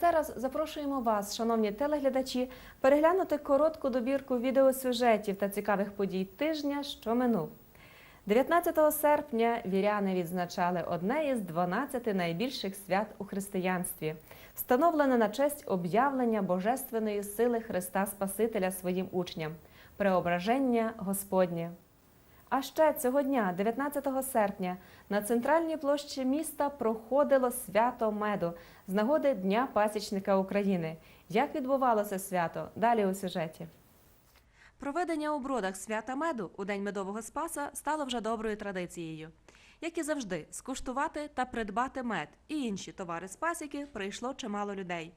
зараз запрошуємо вас, шановні телеглядачі, переглянути коротку добірку відеосюжетів та цікавих подій тижня, що минув. 19 серпня віряни відзначали одне із 12 найбільших свят у християнстві, встановлене на честь об'явлення божественної сили Христа Спасителя своїм учням, преображення Господнє. А ще цього дня, 19 серпня, на центральній площі міста проходило свято меду з нагоди Дня пасічника України. Як відбувалося свято? Далі у сюжеті. Проведення у бродах свята меду у день медового спаса стало вже доброю традицією. Як і завжди, скуштувати та придбати мед і інші товари з пасіки прийшло чимало людей.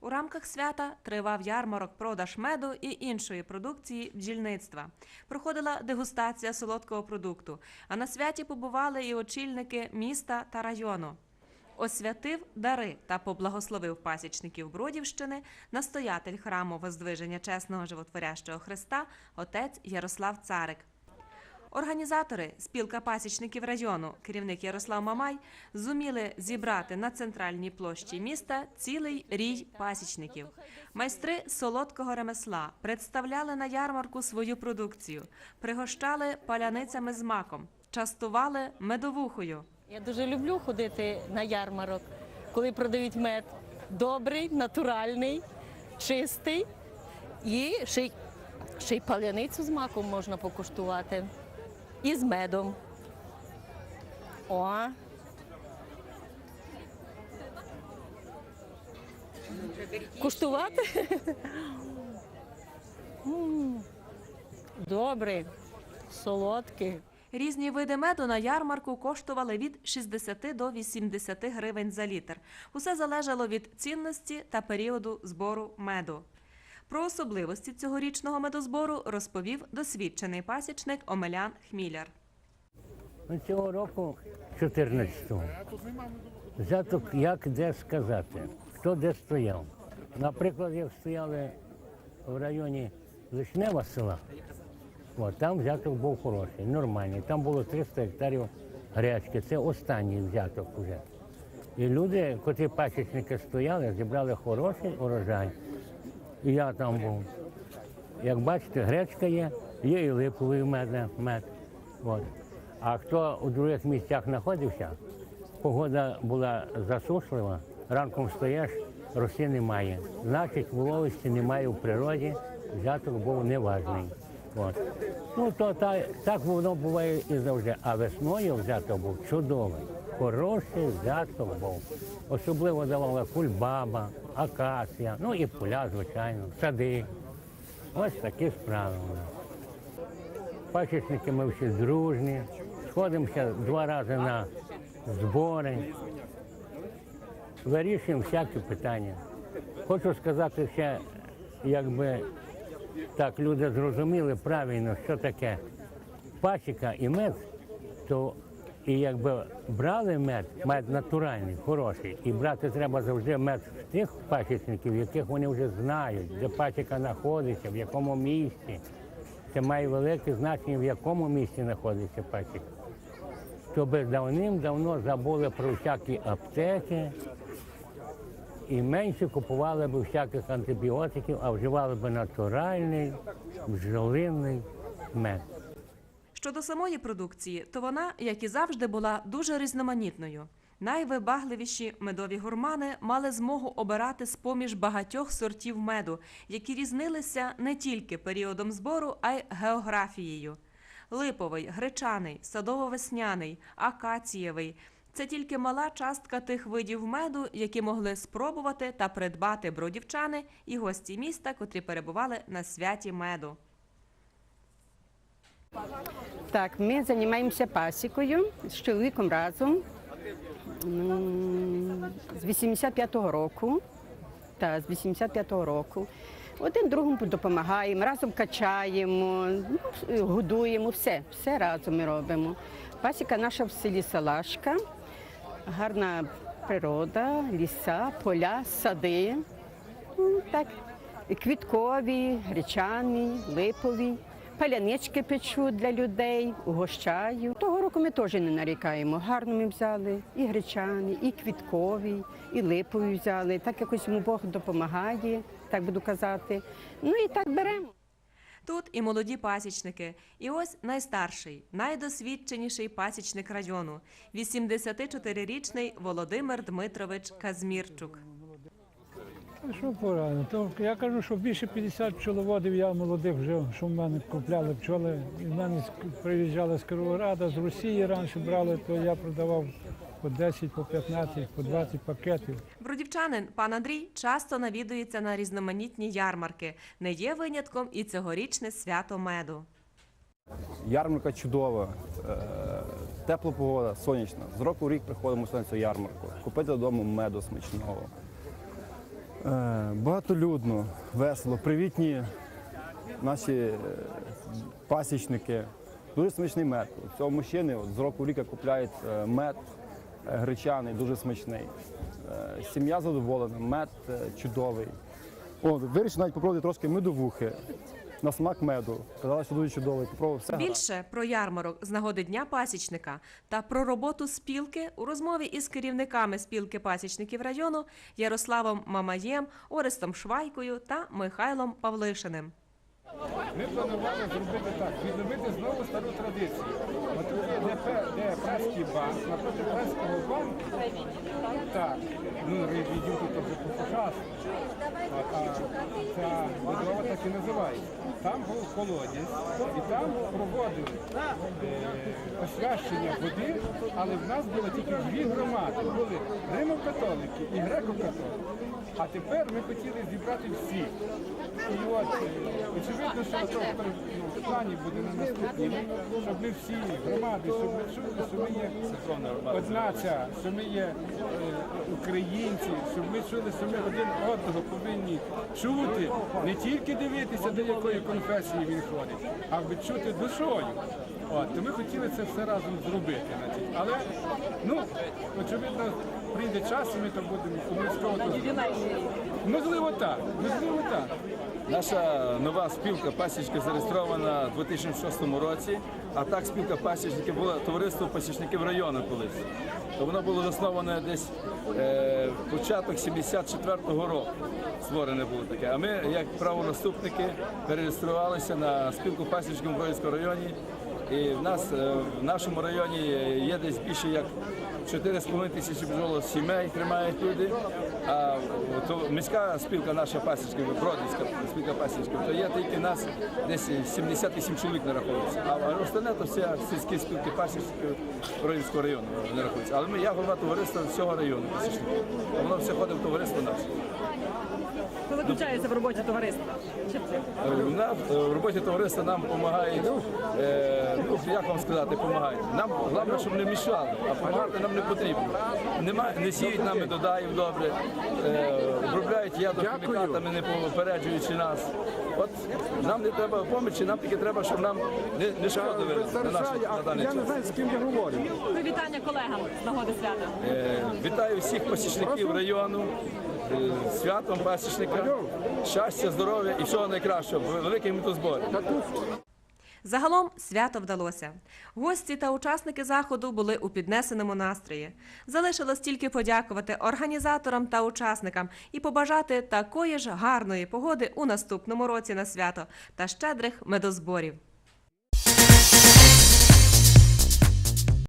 У рамках свята тривав ярмарок продаж меду і іншої продукції бджільництва. Проходила дегустація солодкого продукту. А на святі побували і очільники міста та району. Освятив дари та поблагословив пасічників Бродівщини настоятель храму Воздвиження чесного животворящого Христа отець Ярослав Царик. Організатори, спілка пасічників району, керівник Ярослав Мамай, зуміли зібрати на центральній площі міста цілий рій пасічників. Майстри солодкого ремесла представляли на ярмарку свою продукцію, пригощали паляницями з маком, частували медовухою. Я дуже люблю ходити на ярмарок, коли продають мед. Добрий, натуральний, чистий і ще й, ще й паляницю з маком можна покуштувати. І з медом. О. Куштувати? Добрий, солодкий. Різні види меду на ярмарку коштували від 60 до 80 гривень за літр. Усе залежало від цінності та періоду збору меду. Про особливості цьогорічного медозбору розповів досвідчений пасічник Омелян Хміляр. Ну, Цього року, 14-го, взяток як де сказати, хто де стояв. Наприклад, як стояли в районі Лишнева села, от, там взяток був хороший, нормальний. Там було 300 гектарів гречки. Це останній взяток вже. І люди, котрі пасічники стояли, зібрали хороший урожай. Я там був. Як бачите, гречка є, є і липовий мед. мед. От. А хто у других місцях знаходився, погода була засушлива, ранком стоїш, роси немає. Значить, вологості немає в природі, взяток був неважний. От. Ну, то та, так воно буває і завжди. А весною взяток був чудовий, хороший взяток був. Особливо давала кульбаба, акація, ну і поля, звичайно, сади. Ось такі справи. Пасічники ми всі дружні, сходимося два рази на збори, вирішуємо всякі питання. Хочу сказати ще, якби так люди зрозуміли правильно, що таке пасіка і мед, то і якби брали мед, мед натуральний, хороший, і брати треба завжди мед тих пасічників, яких вони вже знають, де пасіка знаходиться, в якому місці. Це має велике значення, в якому місці знаходиться пасіка. Щоб давним-давно забули про всякі аптеки і менше купували б всяких антибіотиків, а вживали б натуральний бджолиний мед. Щодо самої продукції, то вона, як і завжди, була дуже різноманітною. Найвибагливіші медові гурмани мали змогу обирати з поміж багатьох сортів меду, які різнилися не тільки періодом збору, а й географією. Липовий, гречаний, садово-весняний, акацієвий це тільки мала частка тих видів меду, які могли спробувати та придбати бродівчани і гості міста, котрі перебували на святі меду. Так, ми займаємося пасікою з чоловіком разом з 85-го року. Та, з 85-го року. Один другому допомагаємо, разом качаємо, ну, годуємо, все, все разом ми робимо. Пасіка наша в селі Салашка, гарна природа, ліса, поля, сади. Ну, Так, квіткові, гречані, липові. Палянички печу для людей, угощаю. Того року ми теж не нарікаємо. Гарно ми взяли і гречаний, і квітковий, і липовий взяли. Так якось йому Бог допомагає, так буду казати. Ну і так беремо. Тут і молоді пасічники, і ось найстарший, найдосвідченіший пасічник району 84-річний Володимир Дмитрович Казмірчук. Що порано? То я кажу, що більше 50 пчеловодів я молодих вже, що в мене купляли пчоли. І в мене приїжджали з Кировограда, з Росії раніше брали, то я продавав по 10, по 15, по 20 пакетів. Бродівчанин пан Андрій часто навідується на різноманітні ярмарки. Не є винятком і цьогорічне свято меду. Ярмарка чудова, е, тепла погода, сонячна. З року в рік приходимо на цю ярмарку. Купити додому меду смачного. Е, Багатолюдно, весело, привітні наші е, пасічники. Дуже смачний мед. У цього мужчини от, з року в рік купляють е, мед гречаний, дуже смачний. Сім'я задоволена, мед чудовий. О, вирішив навіть попробувати трошки медовухи. На смак меду. Казали, що дуже чудовий. Попробував все. Більше про ярмарок з нагоди Дня пасічника та про роботу спілки у розмові із керівниками спілки пасічників району Ярославом Мамаєм, Орестом Швайкою та Михайлом Павлишиним. Ми планували зробити так, відновити знову стару традицію. От де, праський банк, напроти праського банку. Так, ну відділ тут вже по-сучасному. А, ця будова так і називається. Там був колодязь, і там проводили е, освящення води, але в нас було тільки дві громади. Були римо-католики і греко-католики. А тепер ми хотіли зібрати всі. І от, е, очевидно, що то в плані буде на наступні, щоб ми всі громади, щоб ми чули, що ми є одна ця, що ми є е, українці, щоб ми чули, що ми один одного повинні чути, не тільки дивитися, до якої конфесії він ходить, а відчути душою. От, ми хотіли це все разом зробити. Значить. Але, ну, очевидно, прийде час, і ми то будемо обов'язково. Можливо, так, можливо, так. Наша нова спілка пасічників зареєстрована у 2006 році, а так спілка пасічників була товариство пасічників району колись. То воно було засноване десь е, початок 74-го року. Створене було таке. А ми, як правонаступники, перереєструвалися на спілку пасічників в Броївському районі. І в нас е, в нашому районі є десь більше як 4,5 тисячі бджоло сімей тримають люди. А то міська спілка наша пасічків, Бродівська спілка пасічків, то є тільки нас десь 78 чоловік не рахується. А остальне то все сільські спілки пасічників Бродівського району не. Але ми, я голова товариства всього району пасічників. Воно все ходить в товариство наше. Що заключається в роботі товариства? Е, на- В роботі товариства нам допомагають, е, ну, як вам сказати, допомагають. Нам головне, щоб не мішали, а допомагати нам не потрібно. Нема, не сіють нам додаїв добре, е, обробляють ядохімікатами, не попереджуючи нас. От нам не треба допомоги, нам тільки треба, щоб нам не, не шкодили на, наш, на даний час. з ким я говорю. Ну, вітання колегам з нагоди свята. Е, Вітаю всіх посічників району. Святом пасічника, щастя, здоров'я і всього найкращого. Великий мотозбор. Загалом свято вдалося. Гості та учасники заходу були у піднесеному настрої. Залишилось тільки подякувати організаторам та учасникам і побажати такої ж гарної погоди у наступному році на свято та щедрих медозборів.